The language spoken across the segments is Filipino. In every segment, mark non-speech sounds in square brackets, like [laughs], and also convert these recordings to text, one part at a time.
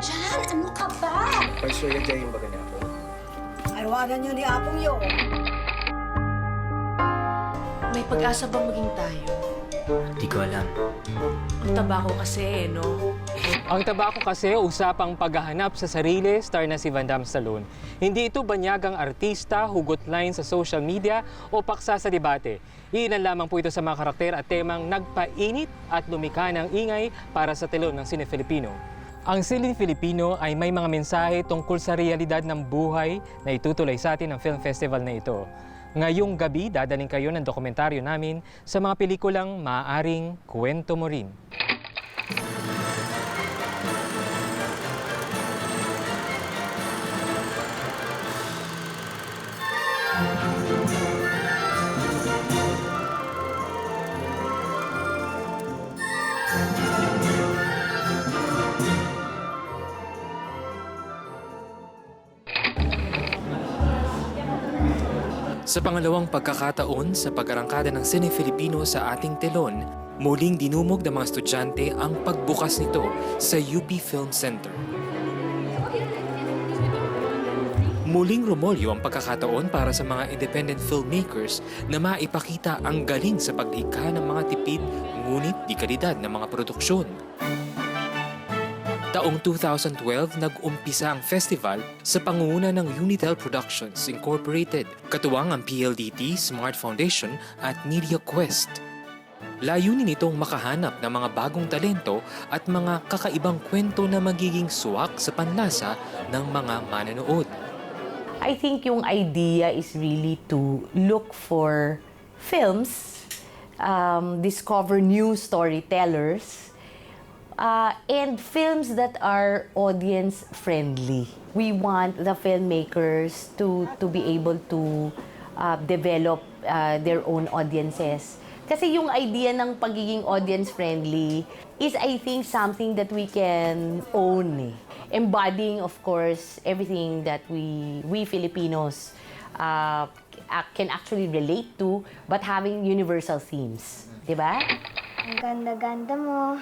dyan! Ano ka ba? Paistorya dyan yung baga niya po. Arwanan niyo ni Apong yun. May pag-asa bang maging tayo? Di ko alam. Ang taba ko kasi, eh, no? Ang tabako kasi usapang paghahanap sa sarili, star na si Van Damme Stallone. Hindi ito banyagang artista, hugot line sa social media o paksa sa debate. Ilan lamang po ito sa mga karakter at temang nagpainit at lumika ng ingay para sa telon ng Sine Filipino. Ang Sine Filipino ay may mga mensahe tungkol sa realidad ng buhay na itutuloy sa atin ng film festival na ito. Ngayong gabi, dadaling kayo ng dokumentaryo namin sa mga pelikulang maaaring kwento mo rin. Sa pangalawang pagkakataon sa pag-arangkada ng Sine Filipino sa ating telon, muling dinumog ng mga estudyante ang pagbukas nito sa UP Film Center. Muling rumolyo ang pagkakataon para sa mga independent filmmakers na maipakita ang galing sa paglikha ng mga tipid ngunit di kalidad ng mga produksyon. Taong 2012, nag-umpisa ang festival sa pangunguna ng Unitel Productions Incorporated, katuwang ang PLDT, Smart Foundation at Media Quest. Layunin nitong makahanap ng mga bagong talento at mga kakaibang kwento na magiging suwak sa panlasa ng mga mananood. I think yung idea is really to look for films, um, discover new storytellers, uh, and films that are audience friendly. We want the filmmakers to to be able to uh, develop uh, their own audiences. Kasi yung idea ng pagiging audience friendly is I think something that we can own. Eh. Embodying of course everything that we we Filipinos uh, can actually relate to but having universal themes, 'di ba? Ang ganda-ganda mo.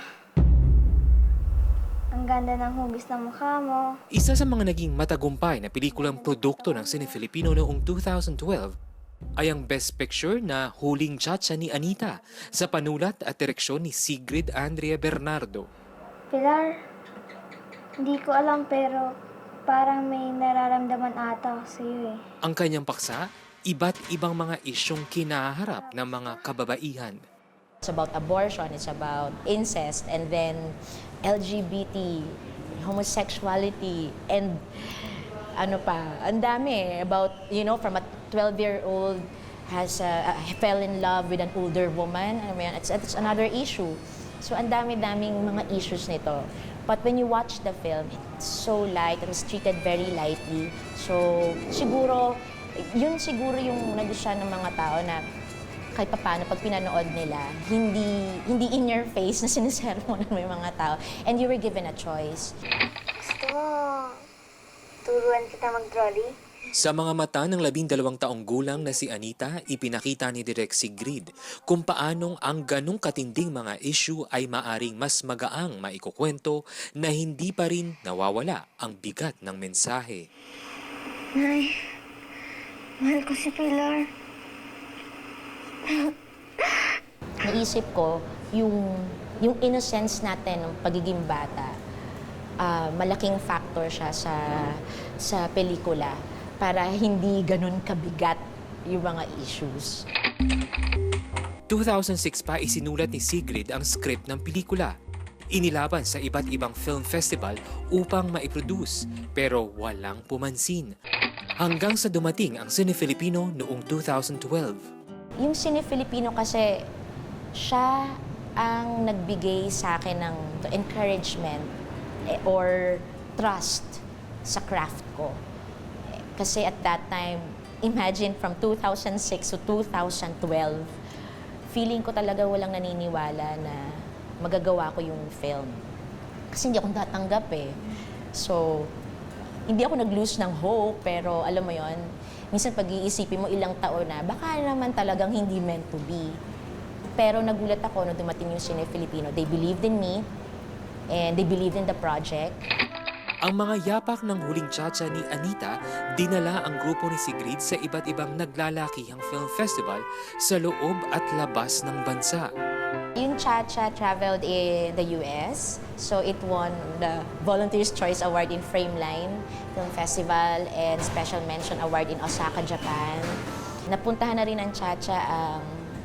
Ang ganda ng hugis ng mukha mo. Isa sa mga naging matagumpay na pelikulang produkto ng Cine Filipino noong 2012 ay ang Best Picture na Huling Chacha ni Anita sa panulat at direksyon ni Sigrid Andrea Bernardo. Pilar, hindi ko alam pero parang may nararamdaman ata ako sa iyo eh. Ang kanyang paksa, iba't ibang mga isyong kinaharap ng mga kababaihan. It's about abortion, it's about incest, and then LGBT, homosexuality, and ano pa, ang dami about, you know, from a 12-year-old has uh, fell in love with an older woman. I mean, it's, it's another issue. So, ang dami-daming mga issues nito. But when you watch the film, it's so light, it was treated very lightly. So, siguro, yun siguro yung nagdasya ng mga tao na kahit paano pag pinanood nila, hindi hindi in your face na sinisermonan mo yung mga tao. And you were given a choice. Gusto mo, turuan kita mag-trolley? Sa mga mata ng labindalawang taong gulang na si Anita, ipinakita ni Direk Sigrid kung paanong ang ganong katinding mga issue ay maaring mas magaang maikukwento na hindi pa rin nawawala ang bigat ng mensahe. Nay, mahal ko si Pilar. Naisip ko yung yung innocence natin ng pagiging bata. ah, malaking factor siya sa sa pelikula para hindi ganun kabigat yung mga issues. 2006 pa isinulat ni Sigrid ang script ng pelikula. Inilaban sa iba't ibang film festival upang maiproduce pero walang pumansin. Hanggang sa dumating ang Cine Filipino noong 2012. Yung Cine Filipino kasi, siya ang nagbigay sa akin ng encouragement eh, or trust sa craft ko. Kasi at that time, imagine from 2006 to 2012, feeling ko talaga walang naniniwala na magagawa ko yung film. Kasi hindi ako tatanggap eh. So, hindi ako nag-lose ng hope, pero alam mo yon minsan pag-iisipin mo ilang taon na, baka naman talagang hindi meant to be. Pero nagulat ako nung dumating yung Cine Filipino. They believed in me, and they believed in the project. Ang mga yapak ng huling tsatsya ni Anita, dinala ang grupo ni Sigrid sa iba't ibang naglalakihang film festival sa loob at labas ng bansa. Yung Cha-Cha traveled in the US, so it won the Volunteer's Choice Award in Frameline Film Festival and Special Mention Award in Osaka, Japan. Napuntahan na rin ng Cha-Cha ang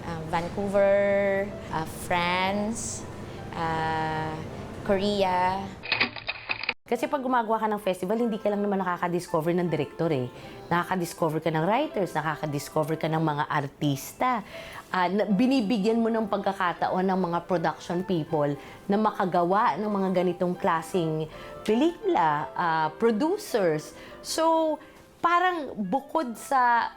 ang Vancouver, ah, France, ah, Korea, Kasi pag gumagawa ka ng festival, hindi ka lang naman nakaka-discover ng director eh. Nakaka-discover ka ng writers, nakaka-discover ka ng mga artista. Na- binibigyan mo ng pagkakataon ng mga production people na makagawa ng mga ganitong klasing pelikula, ah, producers. So, parang bukod sa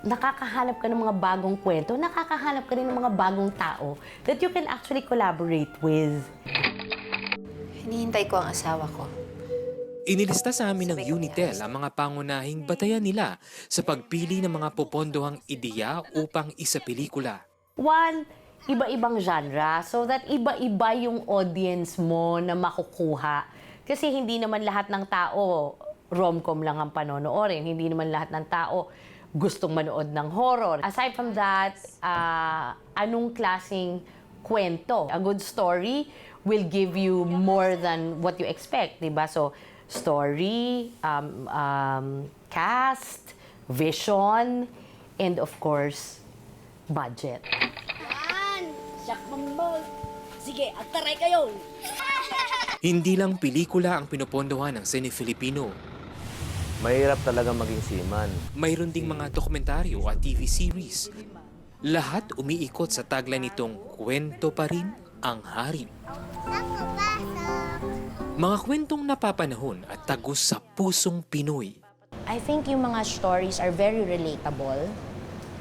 nakakahanap ka ng mga bagong kwento, nakakahanap ka rin ng mga bagong tao that you can actually collaborate with. Hinihintay ko ang asawa ko. Inilista sa amin ng Unitel ang mga pangunahing batayan nila sa pagpili ng mga popondohang ideya upang isa pelikula. One, iba-ibang genre so that iba-iba yung audience mo na makukuha. Kasi hindi naman lahat ng tao rom-com lang ang panonoorin. Hindi naman lahat ng tao gustong manood ng horror. Aside from that, ah, anong klaseng kwento? A good story will give you more than what you expect, di ba? So, story, um, um, cast, vision, and of course, budget. Sige, agtaray kayo! [laughs] Hindi lang pelikula ang pinupondohan ng Sine Filipino. Mahirap talaga maging seaman. Mayroon ding mga dokumentaryo at TV series. Lahat umiikot sa tagline nitong kwento pa rin ang hari. Mga kwentong napapanahon at tagus sa pusong Pinoy. I think yung mga stories are very relatable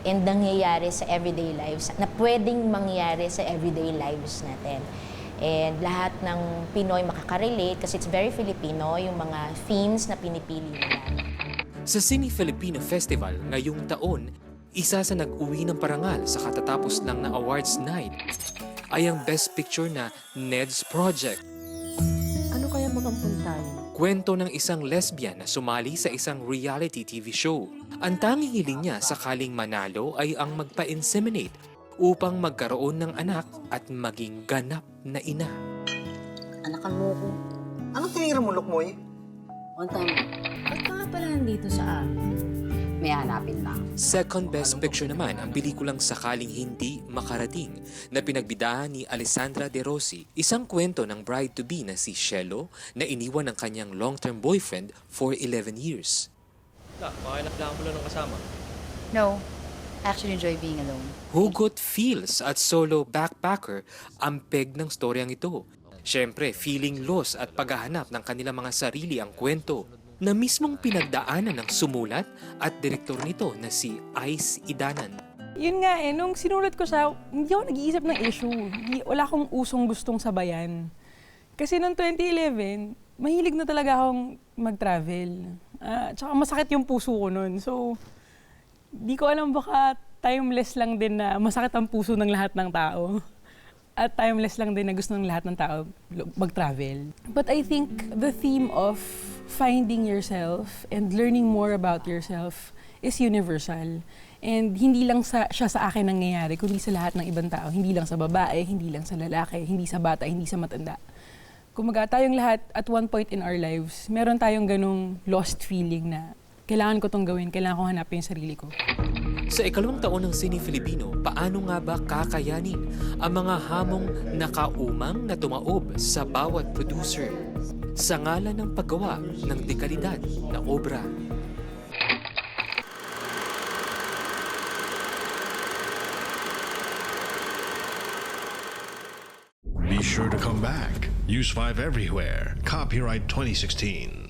and nangyayari sa everyday lives, na pwedeng mangyari sa everyday lives natin. And lahat ng Pinoy makaka-relate kasi it's very Filipino, yung mga themes na pinipili nila. Sa Cine Filipino Festival ngayong taon, isa sa nag-uwi ng parangal sa katatapos lang na awards night ay ang Best Picture na Ned's Project. Kwento ng isang lesbian na sumali sa isang reality TV show. Ang tanging hiling niya sakaling manalo ay ang magpa-inseminate upang magkaroon ng anak at maging ganap na ina. Anakan mo ko. Anong tinira mo, Lukmoy? One time. Ba't ka nga pala nandito sa amin? May hanapin lang. Second Best Picture naman ang pelikulang Sakaling Hindi Makarating na pinagbidahan ni Alessandra De Rossi, isang kwento ng bride-to-be na si Shelo na iniwan ng kanyang long-term boyfriend for 11 years. No, I actually enjoy being alone. Hugot feels at solo backpacker ang peg ng storyang ito. Siyempre, feeling lost at paghahanap ng kanilang mga sarili ang kwento na mismong pinagdaanan ng sumulat at direktor nito na si Ice Idanan. Yun nga eh, nung sinulat ko siya, hindi ako nag-iisip ng issue. Hindi, wala akong usong gustong sabayan. Kasi noong 2011, mahilig na talaga akong mag-travel. Ah, tsaka masakit yung puso ko noon. So, di ko alam baka timeless lang din na masakit ang puso ng lahat ng tao. At timeless lang din na gusto ng lahat ng tao mag-travel. But I think the theme of finding yourself and learning more about yourself is universal. And hindi lang sa, siya sa akin nangyayari, kundi sa lahat ng ibang tao. Hindi lang sa babae, hindi lang sa lalaki, hindi sa bata, hindi sa matanda. Kumaga tayong lahat, at one point in our lives, meron tayong ganong lost feeling na kailangan ko tong gawin, kailangan ko hanapin yung sarili ko. Sa ikalawang taon ng Sine Filipino, paano nga ba kakayanin ang mga hamong nakaumang na tumaob sa bawat producer sa ngalan ng paggawa ng dekalidad na obra? Be sure to come back. Use 5 everywhere. Copyright 2016.